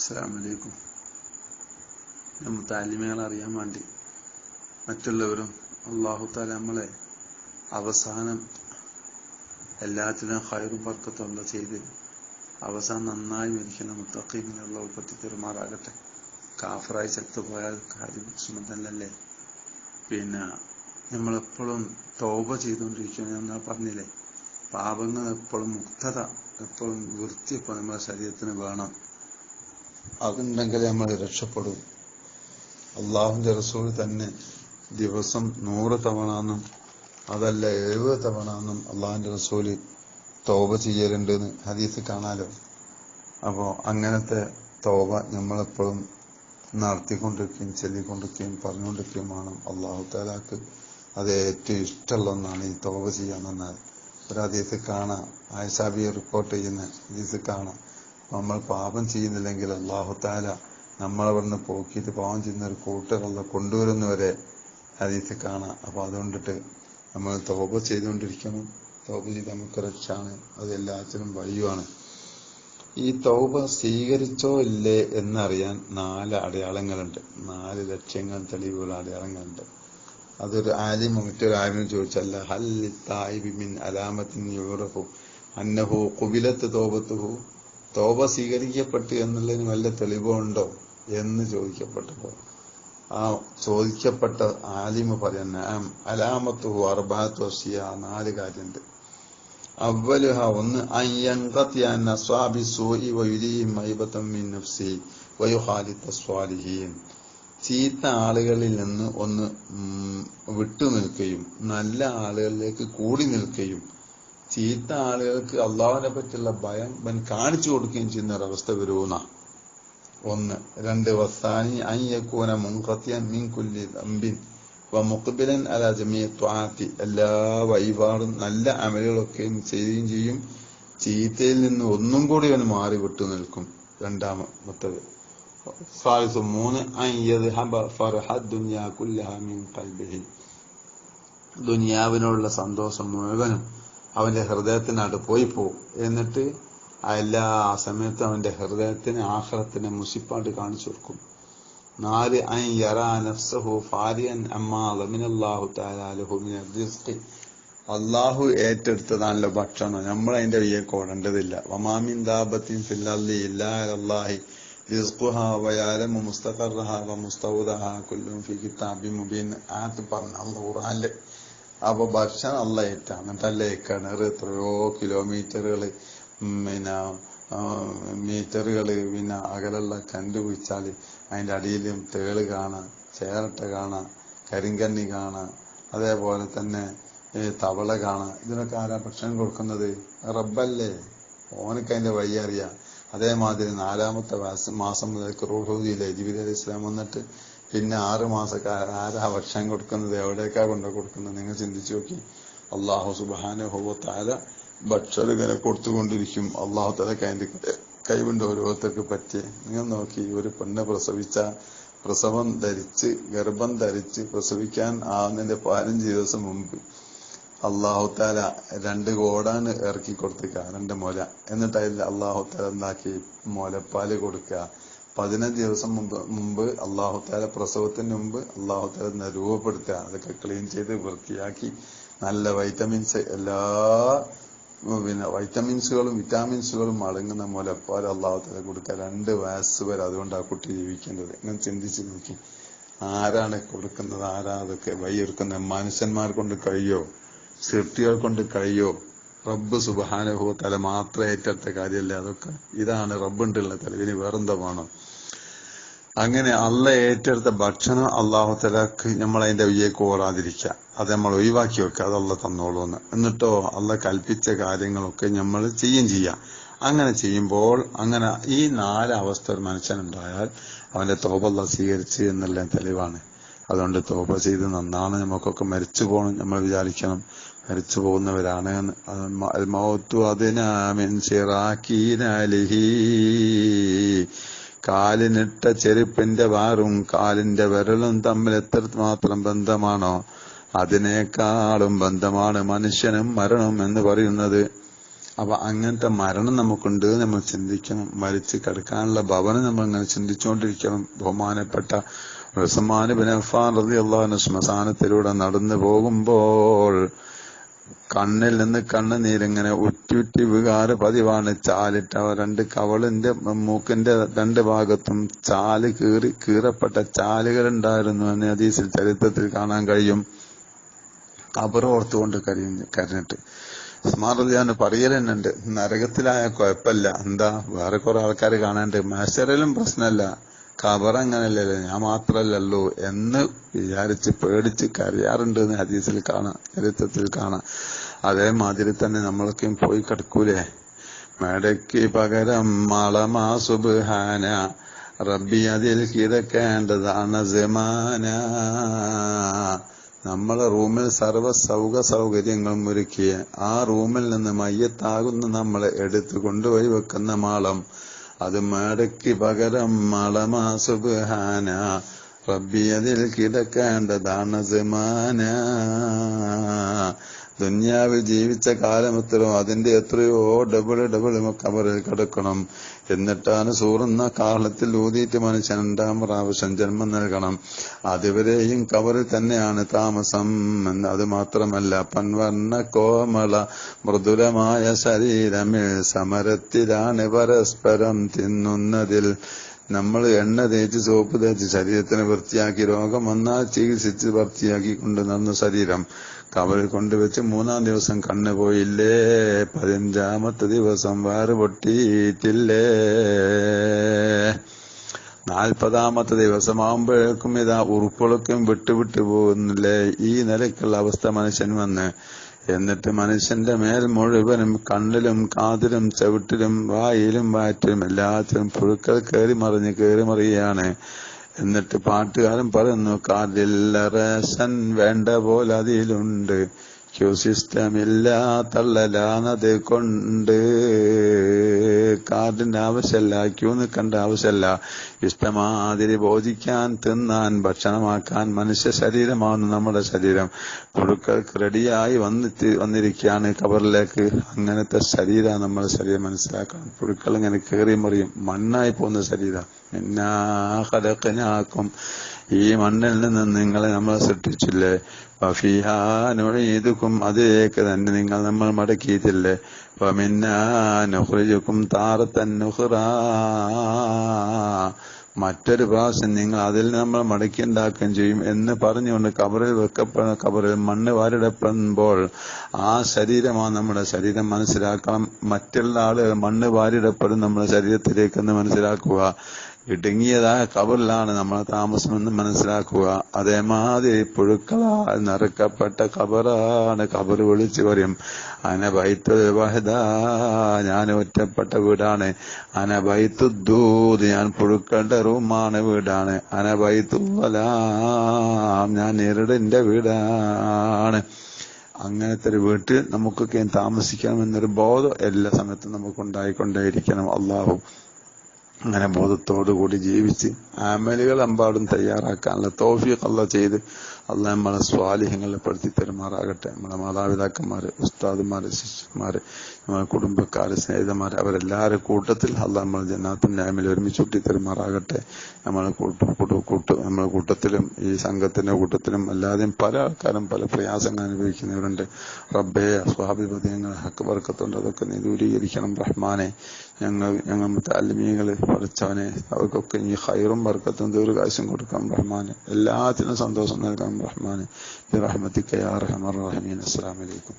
അസ്സാം വലൈക്കും നമ്മൾ താലിമകൾ അറിയാൻ വേണ്ടി മറ്റുള്ളവരും അള്ളാഹു താല നമ്മളെ അവസാനം എല്ലാത്തിനും ഹൈറും പറക്കത്തുള്ള ചെയ്ത് അവസാനം നന്നായി മരിക്കുന്ന മുത്തഖീമിനുള്ള ഉൽപ്പത്തി പെരുമാറാകട്ടെ കാഫറായി ചത്തുപോയാൽ കാര്യം സുമതല്ലേ പിന്നെ നമ്മളെപ്പോഴും തോപ ചെയ്തുകൊണ്ടിരിക്കുകയാണ്. ഞാൻ പറഞ്ഞില്ലേ? പാപങ്ങൾ എപ്പോഴും മുക്തത എപ്പോഴും വൃത്തി ഇപ്പോൾ നമ്മുടെ ശരീരത്തിന് വേണം. അതുണ്ടെങ്കിൽ നമ്മൾ രക്ഷപ്പെടും. അള്ളാഹുന്റെ റസൂൾ തന്നെ ദിവസം നൂറ് തവണ എന്നും അതല്ല എഴുപത് തവണ എന്നും അള്ളാഹുന്റെ റസൂൽ തോപ ചെയ്യലുണ്ട് എന്ന് ഹദീസ് കാണാലോ? അപ്പോ അങ്ങനത്തെ തോപ നമ്മളെപ്പോഴും നടത്തിക്കൊണ്ടിരിക്കുകയും ചൊല്ലിക്കൊണ്ടിരിക്കുകയും പറഞ്ഞുകൊണ്ടിരിക്കുകയും വേണം അള്ളാഹു താലാക്ക് അത് ഏറ്റവും ഇഷ്ടമുള്ള ഒന്നാണ് ഈ തോപ ചെയ്യാമെന്നാൽ ഒരു ഹദീസ് കാണാം. ആയിഷാബിയെ റിപ്പോർട്ട് ചെയ്യുന്ന ഹദീസ് കാണാം. നമ്മൾ പാപം ചെയ്യുന്നില്ലെങ്കിൽ അള്ളാഹു താല നമ്മളവിടുന്ന് പോക്കിയിട്ട് പാപം ചെയ്യുന്ന ഒരു കൂട്ടറുള്ള കൊണ്ടുവരുന്നവരെ ഹദീസ് കാണാം. അപ്പൊ അതുകൊണ്ടിട്ട് നമ്മൾ തോപ ചെയ്തുകൊണ്ടിരിക്കണം. തോപ ചെയ്ത് നമുക്ക് രക്ഷാണ് അത് എല്ലാത്തിനും വഴിയുമാണ്. ഈ തൗബ സ്വീകരിച്ചോ ഇല്ലേ എന്നറിയാൻ നാല് അടയാളങ്ങളുണ്ട്. നാല് ലക്ഷ്യങ്ങൾ തെളിവുകൾ അടയാളങ്ങളുണ്ട്. അതൊരു ആലിമ മറ്റൊരു ആലിമ ചോദിച്ചല്ല ഹൽ തായിബിമിൻ അലാമത്തിൻ യൂറഫു അന്നഹു കുബിലത്ത് തോപത്തുഹു തോപ സ്വീകരിക്കപ്പെട്ടു എന്നുള്ളതിന് വല്ല തെളിവുണ്ടോ എന്ന് ചോദിക്കപ്പെട്ടപ്പോൾ ആ ചോദിക്കപ്പെട്ട ആലിമ പറയുന്ന അലാമത്തു അർബാത്തു നാല് കാര്യമുണ്ട്. അവലുഹ ഒന്ന് അയ്യങ്കത്തിയാൻ നഫ്സി ചീത്ത ആളുകളിൽ നിന്ന് ഒന്ന് വിട്ടു നിൽക്കുകയും നല്ല ആളുകളിലേക്ക് കൂടി നിൽക്കുകയും ചീത്ത ആളുകൾക്ക് അള്ളാഹുവിനെ പറ്റിയുള്ള ഭയം അവൻ കാണിച്ചു കൊടുക്കുകയും ചെയ്യുന്ന ഒരവസ്ഥ വരുന്ന ഒന്ന്. രണ്ട് വസ്താനി അയ്യക്കൂന മുൻകത്തിയൻ മീൻ കുല്ലി അമ്പിൻ മുഖബിലൻ അല ജമിയ ത്വാത്തി. എല്ലാ വഴിപാടും നല്ല അമലുകളൊക്കെയും ചെയ്യുകയും ചെയ്യും. ചീത്തയിൽ നിന്ന് ഒന്നും കൂടി അവൻ മാറി വിട്ടു നിൽക്കും. രണ്ടാമത്തത്. സാലിസ് മൂന്ന്. ദുനിയാവിനോടുള്ള സന്തോഷം മുഴുവനും അവന്റെ ഹൃദയത്തിനട് പോയി പോകും എന്നിട്ട് എല്ലാ സമയത്തും അവന്റെ ഹൃദയത്തിന് ആഹ്റത്തിന് മുസിപ്പാട്ട് കാണിച്ചു കൊടുക്കും. നാല് ഐ യറാ നഫ്സഹു ഫാരിയൻ അമ്മാ ലമിനല്ലാഹു തആലാഹു മിന റിസ്ഖി. അള്ളാഹു ഏറ്റെടുത്തതാണല്ലോ ഭക്ഷണം. നമ്മൾ അതിന്റെ വയ്യൊക്കെ ഓടേണ്ടതില്ല വമാമിൻ ദാബത്തിൻ ഫില്ലി ഇല്ലാഹി റിസ്ഖുഹാ വയാലമു മുസ്തഖറഹ വമുസ്തൗദഹ കുല്ലും ഫി കിതാബി മുബീൻ. ആത്ത് പറഞ്ഞു അള്ളാഹ് ഖുർആനിൽ അപ്പൊ ഭക്ഷണം ഏറ്റാണ് എന്നിട്ടല്ലേ കിണർ എത്രയോ കിലോമീറ്ററുകൾ പിന്നെ മീറ്ററുകൾ പിന്നെ അകലുള്ള കണ്ടുപിടിച്ചാൽ അതിന്റെ അടിയിലും തേൾ കാണാം ചേരട്ട കാണാം കരിങ്കണ്ണി കാണാം അതേപോലെ തന്നെ തവള കാണാം. ഇതിനൊക്കെ ആരാ ഭക്ഷണം കൊടുക്കുന്നത്? റബ്ബല്ലേ. ഓനക്ക് അതിന്റെ വഴി അറിയാം. അതേമാതിരി നാലാമത്തെ മാസം മുതൽ ക്രൂഹൂതിയിലെ ജീവിത ഇസ്ലാം വന്നിട്ട് പിന്നെ ആറ് മാസക്കാരൻ ആരാ ഭക്ഷണം കൊടുക്കുന്നത് എവിടേക്കാ കൊണ്ടു കൊടുക്കുന്നത്? നിങ്ങൾ ചിന്തിച്ചു നോക്കി. അള്ളാഹു സുബാനുഹോ താര ഭക്ഷണം ഇങ്ങനെ കൊടുത്തുകൊണ്ടിരിക്കും. അള്ളാഹു തല കൈ കൈവിണ്ട് ഓരോരുത്തർക്ക് പറ്റി നിങ്ങൾ നോക്കി ഒരു പെണ്ണ് പ്രസവിച്ച പ്രസവം ധരിച്ച് ഗർഭം ധരിച്ച് പ്രസവിക്കാൻ ആവുന്നതിന്റെ പതിനഞ്ച് ദിവസം മുമ്പ് അള്ളാഹു താല രണ്ട് കോടാണ് ഇറക്കി കൊടുത്തുക രണ്ട് മുല. എന്നിട്ട് അതിൽ അള്ളാഹു താല എന്താക്കി? മുലപ്പാൽ കൊടുക്കുക. പതിനഞ്ച് ദിവസം മുമ്പ് മുമ്പ് അള്ളാഹുത്താല പ്രസവത്തിന് മുമ്പ് അള്ളാഹുത്താല രൂപപ്പെടുത്തുക അതൊക്കെ ക്ലീൻ ചെയ്ത് വൃത്തിയാക്കി നല്ല വൈറ്റമിൻസ് എല്ലാ പിന്നെ വൈറ്റമിൻസുകളും വിറ്റാമിൻസുകളും അടങ്ങുന്ന മുലപ്പാൽ അള്ളാഹു അള്ളാഹുത്താല കൊടുക്കുക. രണ്ട് വയസ്സ് വരെ അതുകൊണ്ട് ആ കുട്ടി ജീവിക്കേണ്ടത്. ഇങ്ങനെ ചിന്തിച്ച് നോക്കി. ആരാണ് കൊടുക്കുന്നത്? ആരാ അതൊക്കെ വയ്യൊരുക്കുന്നത് മനുഷ്യന്മാർ കൊണ്ട് കഴിയോ? സൃഷ്ടികൾ കൊണ്ട് കഴിയോ? റബ്ബ് സുബാനുഭവ തല മാത്രം ഏറ്റെടുത്ത കാര്യമല്ലേ അതൊക്കെ? ഇതാണ് റബ്ബുണ്ടുള്ള തലവിന് വേറെന്താ വേണം? അങ്ങനെ അല്ല ഏറ്റെടുത്ത ഭക്ഷണം അള്ളാഹു തലക്ക് നമ്മൾ അതിന്റെ വിജയക്ക് ഓടാതിരിക്കുക അത് നമ്മൾ ഒഴിവാക്കി വെക്കുക. അത് അല്ല തന്നോളൂ എന്ന്. എന്നിട്ടോ അല്ല കൽപ്പിച്ച കാര്യങ്ങളൊക്കെ നമ്മൾ ചെയ്യും ചെയ്യാം. അങ്ങനെ ചെയ്യുമ്പോൾ അങ്ങനെ ഈ നാല് ഒരു മനുഷ്യനുണ്ടായാൽ അവന്റെ തോപല്ല സ്വീകരിച്ച് എന്നുള്ള തെളിവാണ്. അതുകൊണ്ട് തോപ ചെയ്ത് നന്നാണ്. നമുക്കൊക്കെ മരിച്ചു പോകണം. നമ്മൾ വിചാരിക്കണം. മരിച്ചു പോകുന്നവരാണ് കാലിനിട്ട ചെരുപ്പിന്റെ വാറും കാലിന്റെ വിരലും തമ്മിൽ എത്ര മാത്രം ബന്ധമാണോ അതിനേക്കാളും ബന്ധമാണ് മനുഷ്യനും മരണം എന്ന് പറയുന്നത്. അപ്പൊ അങ്ങനത്തെ മരണം നമുക്കുണ്ട് നമ്മൾ ചിന്തിക്കണം. മരിച്ച് കിടക്കാനുള്ള ഭവനം നമ്മൾ ഇങ്ങനെ ചിന്തിച്ചുകൊണ്ടിരിക്കണം. ബഹുമാനപ്പെട്ട ബിൻ അഫാൻ റളിയല്ലാഹു ശ്മശാനത്തിലൂടെ നടന്നു പോകുമ്പോൾ കണ്ണിൽ നിന്ന് കണ്ണുനീരിങ്ങനെ ഉറ്റുറ്റി വികാര പതിവാണ്. ചാലിട്ട രണ്ട് കവളിന്റെ മൂക്കിന്റെ രണ്ട് ഭാഗത്തും ചാൽ കീറി കീറപ്പെട്ട ചാലുകൾ ഉണ്ടായിരുന്നു എന്ന് ഹദീസിൽ ചരിത്രത്തിൽ കാണാൻ കഴിയും. കബറോർത്തുകൊണ്ട് കരഞ്ഞ് കരഞ്ഞിട്ട്. സ്മാർദിയാൻ പറയലെന്നുണ്ട് നരകത്തിലായ കുഴപ്പമില്ല. എന്താ? വേറെ കുറെ ആൾക്കാർ കാണാണ്ട് മാസ്റ്ററിലും പ്രശ്നമല്ല. ഖബർ അങ്ങനല്ലല്ലോ ഞാൻ മാത്രല്ലല്ലോ എന്ന് വിചാരിച്ച് പേടിച്ച് കരയാറുണ്ട് എന്ന് ഹദീസിൽ കാണാം ചരിത്രത്തിൽ കാണാം. അതേമാതിരി തന്നെ നമ്മളൊക്കെയും പോയി കിടക്കൂലേ? മേടയ്ക്ക് പകരം മളമാ സുബാന റബ്ബി അതിൽ കിടക്കേണ്ടതാണ് ജമാന നമ്മളെ റൂമിൽ സർവ സൗക സൗകര്യങ്ങളും ഒരുക്കിയ ആ റൂമിൽ നിന്ന് മയ്യത്താകുന്ന നമ്മളെ എടുത്തു കൊണ്ടുപോയി വെക്കുന്ന മാളം അത് മടക്ക് പകരം മളമാ സുബ്ഹാന. റബ്ബി അതിൽ കിടക്കേണ്ടതാണ് സമാന ദുന്യാവിൽ ജീവിച്ച കാലം എത്രയോ അതിന്റെ എത്രയോ ഡബിൾ ഡബിൾ കബറിൽ കിടക്കണം. എന്നിട്ടാണ് സൂറുന്ന കാലത്തിൽ ഊതിയിട്ട് മനുഷ്യൻ രണ്ടാം പ്രാവശ്യം ജന്മം നൽകണം. അതുവരെയും കബറിൽ തന്നെയാണ് താമസം എന്ന് അത് മാത്രമല്ല പൻവർണ കോമള മൃദുലമായ ശരീരമിൽ സമരത്തിലാണ് പരസ്പരം തിന്നുന്നതിൽ. നമ്മൾ എണ്ണ തേച്ച് സോപ്പ് തേച്ച് ശരീരത്തിന് വൃത്തിയാക്കി രോഗം വന്നാൽ ചികിത്സിച്ച് വൃത്തിയാക്കി കൊണ്ട് നടന്ന ശരീരം. കവറിൽ കൊണ്ടുവച്ച് മൂന്നാം ദിവസം കണ്ണു പോയില്ലേ? പതിനഞ്ചാമത്തെ ദിവസം വേറെ പൊട്ടിയിട്ടില്ലേ? നാൽപ്പതാമത്തെ ദിവസമാകുമ്പോഴേക്കും ഇതാ ഉറുപ്പുകളൊക്കെയും വിട്ടുവിട്ടു പോകുന്നില്ലേ? ഈ നിലയ്ക്കുള്ള അവസ്ഥ മനുഷ്യൻ വന്ന്. എന്നിട്ട് മനുഷ്യന്റെ മേൽ മുഴുവനും കണ്ണിലും കാതിലും ചവിട്ടിലും വായിലും വാറ്റിലും എല്ലാത്തിലും പുഴുക്കൾ കയറി മറിഞ്ഞ് കയറി മറിയാണ് എന്നിട്ട് പാട്ടുകാരൻ പറയുന്നു കാതില്ലറേഷൻ വേണ്ട പോലെ അതിലുണ്ട്. ക്യൂ സിസ്റ്റം ഇല്ല തള്ളലാണത് കൊണ്ട്. കാർഡിന്റെ ആവശ്യമല്ല ക്യൂ നിൽക്കേണ്ട ആവശ്യമല്ല ഇഷ്ടമാതിരി ബോധിക്കാൻ തിന്നാൻ ഭക്ഷണമാക്കാൻ മനുഷ്യ ശരീരമാണ് നമ്മുടെ ശരീരം. പുഴുക്കൾക്ക് റെഡിയായി വന്നിട്ട് വന്നിരിക്കുകയാണ് കബറിലേക്ക്. അങ്ങനത്തെ ശരീരമാണ് നമ്മുടെ ശരീരം മനസ്സിലാക്കണം. പുഴുക്കൾ ഇങ്ങനെ കയറി മറിയും മണ്ണായി പോകുന്ന ശരീരം. എന്നാക്കും ഈ മണ്ണിൽ നിന്ന് നിങ്ങളെ നമ്മൾ സൃഷ്ടിച്ചില്ലേ? വഫിഹാനുഴീതുക്കും അതിലേക്ക് തന്നെ നിങ്ങൾ നമ്മൾ മടക്കിയിട്ടില്ലേ? വമിന്നാനുഹ്രിജുക്കും താറത്തന്നുഹ്റ മറ്റൊരു പ്രാവശ്യം നിങ്ങൾ അതിൽ നമ്മൾ മടക്കി ഉണ്ടാക്കുകയും ചെയ്യും എന്ന് പറഞ്ഞുകൊണ്ട് കബറിൽ വെക്കപ്പെടുന്ന കബറിൽ മണ്ണ് വാരിടപ്പെടുമ്പോൾ ആ ശരീരമാണ് നമ്മുടെ ശരീരം മനസ്സിലാക്കണം. മറ്റുള്ള ആളുകൾ മണ്ണ് വാരിടപ്പെടും നമ്മുടെ ശരീരത്തിലേക്കെന്ന് മനസ്സിലാക്കുക. ഇടുങ്ങിയതായ കബറിലാണ് നമ്മളെ താമസമെന്ന് മനസ്സിലാക്കുക. അതേമാതിരി പുഴുക്കളാൽ നിറക്കപ്പെട്ട കബറാണ് കബർ വിളിച്ചു പറയും. അനബൈത്തു വഹദ ഞാൻ ഒറ്റപ്പെട്ട വീടാണ്. അനബൈത്തു ദൂത് ഞാൻ പുഴുക്കളുടെ റൂമാണ് വീടാണ്. അനബൈത്തു വലാം ഞാൻ നേരിടിന്റെ വീടാണ്. അങ്ങനത്തെ ഒരു വീട്ടിൽ നമുക്കൊക്കെ താമസിക്കണം എന്നൊരു ബോധം എല്ലാ സമയത്തും നമുക്ക് ഉണ്ടായിക്കൊണ്ടേയിരിക്കണം അള്ളാഹു അങ്ങനെ ബോധത്തോടുകൂടി ജീവിച്ച് അമലുകൾ അമ്പാടും തയ്യാറാക്കാനുള്ള തോഫിയൊക്കെ ചെയ്ത് അല്ല നമ്മളെ സ്വാലിഹ്യങ്ങളെ പെടുത്തി തരുമാറാകട്ടെ നമ്മളെ മാതാപിതാക്കന്മാര് ഉസ്താദുമാര് ശിഷ്യന്മാര് നമ്മളെ കുടുംബക്കാര് സ്നേഹിതന്മാര് അവരെല്ലാവരും കൂട്ടത്തിൽ അള്ളാഹ് നമ്മൾ ജന്നാത്തിന്റെ അമിൽ ഒരുമിച്ച് കൂട്ടി തരുമാറാകട്ടെ നമ്മളെ കൂട്ട നമ്മളെ കൂട്ടത്തിലും ഈ സംഘത്തിന്റെ കൂട്ടത്തിലും അല്ലാതെയും പല ആൾക്കാരും പല പ്രയാസങ്ങൾ അനുഭവിക്കുന്നവരുണ്ട്. റബ്ബേ സ്വാഭിപതിയങ്ങൾ ഹക്ക് വർക്കത്തുണ്ട്. അതൊക്കെ നീ ദൂരീകരിക്കണം റഹ്മാനെ ഞങ്ങൾ ഞങ്ങൾ മുത്താലിമീങ്ങൾ പഠിച്ചവനെ അവർക്കൊക്കെ ഈ ഹൈറും വർക്കത്തും ദീർഘാശം കൊടുക്കാം റഹ്മാനെ എല്ലാത്തിനും സന്തോഷം الرحمن برحمتك يا أرحم الراحمين. السلام عليكم.